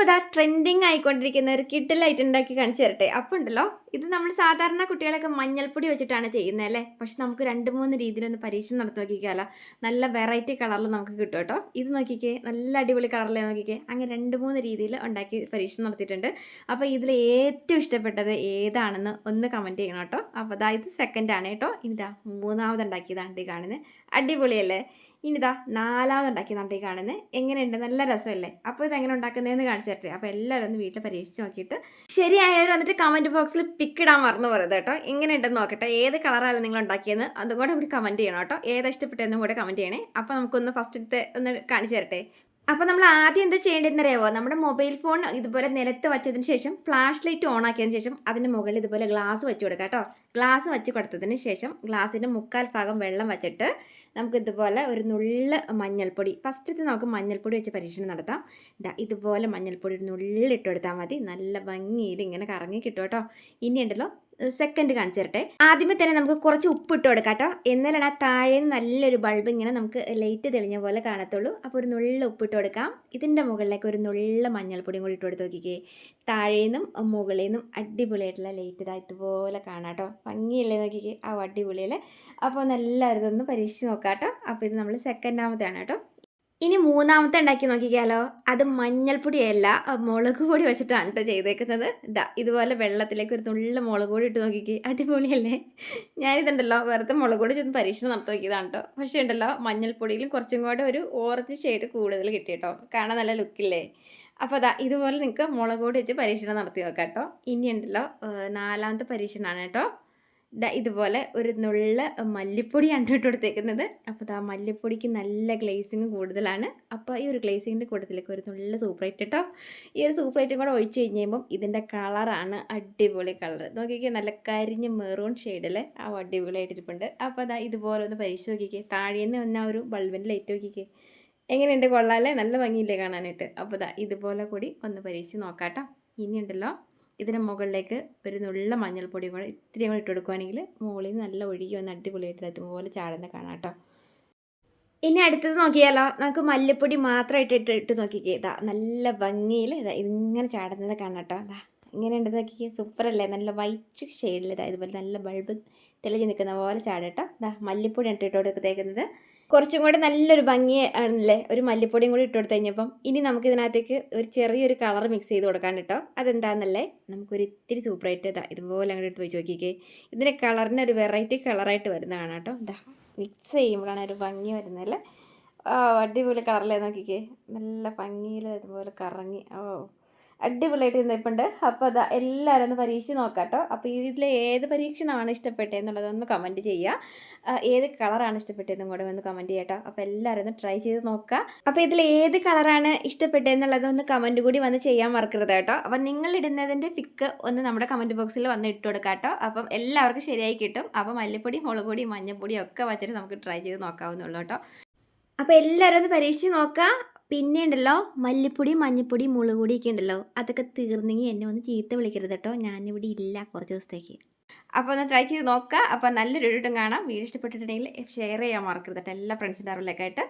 ഇപ്പോൾ ഇതാ ട്രെൻഡിങ് ആയിക്കൊണ്ടിരിക്കുന്ന ഒരു കിഡിലായിട്ട് ഉണ്ടാക്കി കാണിച്ചു തരട്ടെ. അപ്പോൾ ഉണ്ടല്ലോ ഇത് നമ്മൾ സാധാരണ കുട്ടികളൊക്കെ മഞ്ഞൾപ്പൊടി വെച്ചിട്ടാണ് ചെയ്യുന്നത് അല്ലേ? പക്ഷെ നമുക്ക് രണ്ട് മൂന്ന് രീതിയിലൊന്ന് പരീക്ഷണം നടത്തി നോക്കിക്കാലോ. നല്ല വെറൈറ്റി കളറിൽ നമുക്ക് കിട്ടും കേട്ടോ. ഇത് നോക്കിക്കേ നല്ല അടിപൊളി കളറിൽ നോക്കിക്കേ. അങ്ങനെ രണ്ട് മൂന്ന് രീതിയിൽ ഉണ്ടാക്കി പരീക്ഷണം നടത്തിയിട്ടുണ്ട്. അപ്പോൾ ഇതിൽ ഏറ്റവും ഇഷ്ടപ്പെട്ടത് ഏതാണെന്ന് ഒന്ന് കമന്റ് ചെയ്യണം കേട്ടോ. അപ്പോൾ അതാ ഇത് സെക്കൻഡ് ആണ് കേട്ടോ. ഇനിതാ മൂന്നാമത് ഉണ്ടാക്കിയതാണ് ഈ കാണുന്നത് അടിപൊളിയല്ലേ? ഇനിതാ നാലാമത് ഉണ്ടാക്കിയതാണ് ഈ കാണുന്നത് എങ്ങനെയുണ്ട്? നല്ല രസമല്ലേ? അപ്പോൾ ഇത് എങ്ങനെ ഉണ്ടാക്കുന്നതെന്ന് കാണിച്ചു തരട്ടെ. അപ്പോൾ എല്ലാവരും ഒന്ന് വീട്ടിൽ പരീക്ഷിച്ച് നോക്കിയിട്ട് ശരിയായവർ വന്നിട്ട് കമന്റ് ബോക്സിൽ പിക്ക് ഇടാൻ മറന്നു പോകരുത് കേട്ടോ. ഇങ്ങനെ ഉണ്ടെന്ന് നോക്കട്ടെ ഏത് കളറാണ് നിങ്ങൾ ഉണ്ടാക്കിയെന്ന് അതും കൂടെ ഒരു കമന്റ് ചെയ്യണം കേട്ടോ. ഏതാ ഇഷ്ടപ്പെട്ടതെന്നും കൂടെ കമന്റ് ചെയ്യണേ. അപ്പോൾ നമുക്കൊന്ന് ഫസ്റ്റത്തെ ഒന്ന് കാണിച്ചു തരട്ടെ. അപ്പോൾ നമ്മൾ ആദ്യം എന്താ ചെയ്യേണ്ടതെന്ന് അറിയാമോ നമ്മുടെ മൊബൈൽ ഫോൺ ഇതുപോലെ നിലത്ത് വെച്ചതിന് ശേഷം ഫ്ലാഷ് ലൈറ്റ് ഓൺ ആക്കിയതിന് ശേഷം അതിന്റെ മുകളിൽ ഇതുപോലെ ഗ്ലാസ് വെച്ച് കൊടുക്കുക കേട്ടോ. ഗ്ലാസ് വെച്ച് കൊടുത്തതിന് ശേഷം ഗ്ലാസിന്റെ മുക്കാൽ ഭാഗം വെള്ളം വെച്ചിട്ട് നമുക്ക് ഇതുപോലെ ഒരു നുള്ള മഞ്ഞൾപ്പൊടി. ഫസ്റ്റത്തെ നമുക്ക് മഞ്ഞൾപ്പൊടി വെച്ച് പരീക്ഷണം നടത്താം. ഇതാ ഇതുപോലെ മഞ്ഞൾപ്പൊടി ഒരു നുള്ളിട്ട് കൊടുത്താൽ മതി. നല്ല ഭംഗിയിൽ ഇങ്ങനെ കറങ്ങി കിട്ടും കേട്ടോ. ഇനി ഉണ്ടല്ലോ സെക്കൻഡ് കാണിച്ചു തരട്ടെ. ആദ്യമേ തന്നെ നമുക്ക് കുറച്ച് ഉപ്പ് ഇട്ട് കൊടുക്കാം കേട്ടോ എന്നാലാണ് ആ താഴെ നല്ലൊരു ബൾബ് ഇങ്ങനെ നമുക്ക് ലൈറ്റ് തെളിഞ്ഞ പോലെ കാണത്തുള്ളൂ. അപ്പോൾ ഒരു നുള്ള ഉപ്പിട്ട് കൊടുക്കാം. ഇതിന്റെ മുകളിലേക്ക് ഒരു നുള്ള മഞ്ഞൾപ്പൊടിയും കൂടി ഇട്ട് കൊടുത്ത് നോക്കിക്കേ. താഴേന്നും മുകളിൽ നിന്നും അടിപൊളിയായിട്ടുള്ള ലൈറ്റ് ഇതാ ഇതുപോലെ കാണാം കേട്ടോ ഭംഗിയല്ലേ നോക്കിക്കേ. ആ അടിപൊളിയല്ലേ? അപ്പോൾ നല്ല ഇതൊന്ന് പരീക്ഷിച്ച് നോക്കാം കേട്ടോ അപ്പോൾ ഇത് നമ്മൾ സെക്കൻഡാമത്തെയാണ് കേട്ടോ. ഇനി മൂന്നാമത്തെ ഉണ്ടാക്കി നോക്കിക്കാലോ. അത് മഞ്ഞൾപ്പൊടിയല്ല മുളക് പൊടി വെച്ചിട്ടാണ് കേട്ടോ ചെയ്തേക്കുന്നത്. ഇതാ ഇതുപോലെ വെള്ളത്തിലേക്ക് ഒരു നുള്ള മുളക് പൊടി ഇട്ട് നോക്കിക്ക്. അടിപൊളിയല്ലേ? ഞാനിതുണ്ടല്ലോ വെറുതെ മുളക് പൊടി ചെന്ന് പരീക്ഷണം നടത്തി നോക്കിയതാണ് കേട്ടോ പക്ഷേ ഉണ്ടല്ലോ മഞ്ഞൾപ്പൊടിയിലും കുറച്ചും കൂടെ ഒരു ഓറഞ്ച് ഷെയ്ഡ് കൂടുതൽ കിട്ടി കേട്ടോ കാണാൻ നല്ല ലുക്കില്ലേ? അപ്പോൾ അതാ ഇതുപോലെ നിങ്ങൾക്ക് മുളക് പൊടി വെച്ച് പരീക്ഷണം നടത്തി നോക്കാം കേട്ടോ ഇനി ഉണ്ടല്ലോ നാലാമത്തെ പരീക്ഷണമാണ് കേട്ടോ ഇതുപോലെ ഒരു നുള്ള മല്ലിപ്പൊടിയാണ് ഇട്ട് കൊടുത്തേക്കുന്നത്. അപ്പോൾ ആ മല്ലിപ്പൊടിക്ക് നല്ല ഗ്ലേസിങ് കൂടുതലാണ്. അപ്പോൾ ഈ ഒരു ഗ്ലേസിങ്ങിന്റെ കൂട്ടത്തിലേക്ക് ഒരു നുള്ള സൂപ്പറേറ്റ് കേട്ടോ ഈ ഒരു സൂപ്പറേറ്റും കൂടെ ഒഴിച്ച് കഴിഞ്ഞ് കഴിയുമ്പം ഇതിന്റെ കളറാണ് അടിപൊളി കളർ നോക്കിക്കേ നല്ല കരിഞ്ഞ മെറൂൺ ഷെയ്ഡിൽ ആ അടിപൊളിയായിട്ടിരിപ്പുണ്ട് അപ്പോൾ അതാ ഇതുപോലെ ഒന്ന് പരീക്ഷ നോക്കിക്കേ. താഴേന്ന് വന്ന ഒരു ബൾബിന്റെ ലൈറ്റ് നോക്കിക്കേ. എങ്ങനെയുണ്ട്? കൊള്ളാല്ലേ നല്ല ഭംഗിയില്ലേ കാണാനായിട്ട്. അപ്പോൾ ഇതാ ഇതുപോലെ കൂടി ഒന്ന് പരീക്ഷിച്ച് നോക്കാം കേട്ടോ ഇനിയുണ്ടല്ലോ ഇതിന് മുകളിലേക്ക് ഒരു നുള്ള മഞ്ഞൾപ്പൊടി കൂടെ ഇത്തിരി കൂടെ ഇട്ട് കൊടുക്കുവാണെങ്കിൽ മുകളിൽ നിന്ന് നല്ല ഒഴുകി വന്ന് അടിപൊളിയായിട്ട് അതുപോലെ ചാടുന്ന കാണാം കേട്ടോ. ഇനി അടുത്തത് നോക്കിയാലോ? നമുക്ക് മല്ലിപ്പൊടി മാത്രമായിട്ട് ഇട്ട് ഇട്ട് നോക്കിക്കേ. ഇതാ നല്ല ഭംഗിയിൽ ഇതാ ഇങ്ങനെ ചാടുന്നത് കാണാം കേട്ടോ. ഇതാ ഇങ്ങനെ ഉണ്ടെന്ന് നോക്കിക്കേ സൂപ്പറല്ലേ നല്ല വൈറ്റ് ഷെയ്ഡിൽ ഇതാ ഇതുപോലെ നല്ല ബൾബ് തെളിഞ്ഞ് നിൽക്കുന്ന പോലെ ചാടട്ടോ ഇതാ മല്ലിപ്പൊടി ഇട്ട് ഇട്ട് കൊടുത്തേക്കുന്നത്. കുറച്ചും കൂടെ നല്ലൊരു ഭംഗി ആണല്ലേ? ഒരു മല്ലിപ്പൊടിയും കൂടി ഇട്ട് കൊടുത്തു കഴിഞ്ഞപ്പം ഇനി നമുക്ക് ഇതിനകത്തേക്ക് ഒരു ചെറിയൊരു കളർ മിക്സ് ചെയ്ത് കൊടുക്കാൻ കേട്ടോ അതെന്താണെന്നല്ലേ നമുക്കൊരു ഇത്തിരി സൂപ്പറായിട്ട് ഇതാ ഇതുപോലെ അങ്ങോട്ട് എടുത്ത് വെച്ച് നോക്കിക്കേ ഇതിന്റെ കളറിന് ഒരു വെറൈറ്റി കളറായിട്ട് വരുന്നതാണ് കേട്ടോ ഇതാ മിക്സ് ചെയ്യുമ്പോഴാണ് ഒരു ഭംഗി വരുന്നതല്ലേ അടിപൊളി കളറിലേ നോക്കിക്കേ. നല്ല ഭംഗിയിൽ ഇതുപോലെ കറങ്ങി. ഓ അടിപൊളിയായിട്ട് നിന്നിപ്പുണ്ട് അപ്പോൾ അതാ എല്ലാവരും ഒന്ന് പരീക്ഷിച്ച് നോക്കാം കേട്ടോ അപ്പോൾ ഇതിൽ ഏത് പരീക്ഷണമാണ് ഇഷ്ടപ്പെട്ടതെന്നുള്ളതൊന്ന് കമന്റ് ചെയ്യുക ഏത് കളറാണ് ഇഷ്ടപ്പെട്ടതെന്നും കൂടെ ഒന്ന് കമന്റ് ചെയ്യാം കേട്ടോ അപ്പോൾ എല്ലാവരും ഒന്ന് ട്രൈ ചെയ്ത് നോക്കുക അപ്പോൾ ഇതിൽ ഏത് കളറാണ് ഇഷ്ടപ്പെട്ടതെന്നുള്ളതൊന്ന് കമന്റ് കൂടി വന്ന് ചെയ്യാൻ മറക്കരുത് കേട്ടോ. അപ്പോൾ നിങ്ങൾ ഇടുന്നതിന്റെ പിക്ക് ഒന്ന് നമ്മുടെ കമന്റ് ബോക്സിൽ വന്ന് ഇട്ട് കൊടുക്കാം കേട്ടോ അപ്പം എല്ലാവർക്കും ശരിയായി കിട്ടും. അപ്പോൾ മല്ലിപ്പൊടി മുളക് പൊടി മഞ്ഞൾപ്പൊടി ഒക്കെ വച്ചിട്ട് നമുക്ക് ട്രൈ ചെയ്ത് നോക്കാവുന്നുള്ളൂ കേട്ടോ. അപ്പോൾ എല്ലാവരും ഒന്ന് പരീക്ഷിച്ച് നോക്കുക പിന്നെ ഉണ്ടല്ലോ മല്ലിപ്പൊടി മഞ്ഞപ്പൊടി മുളക് പൊടിയൊക്കെ ഉണ്ടല്ലോ. അതൊക്കെ തീർന്നെങ്കിൽ എന്നെ ഒന്ന് ചീത്ത വിളിക്കരുത് കേട്ടോ. ഞാനിവിടെ ഇല്ല കുറച്ച് ദിവസത്തേക്ക്. അപ്പോൾ ഒന്ന് ട്രൈ ചെയ്ത് നോക്കുക അപ്പോൾ നല്ലൊരു ഇട്ടും കാണാം. വീഡിയോ ഇഷ്ടപ്പെട്ടിട്ടുണ്ടെങ്കിൽ ഷെയർ ചെയ്യാൻ മറക്കരുത് കേട്ടോ. എല്ലാ ഫ്രണ്ട്സിന്റെ അറിവിലേക്കായിട്ട്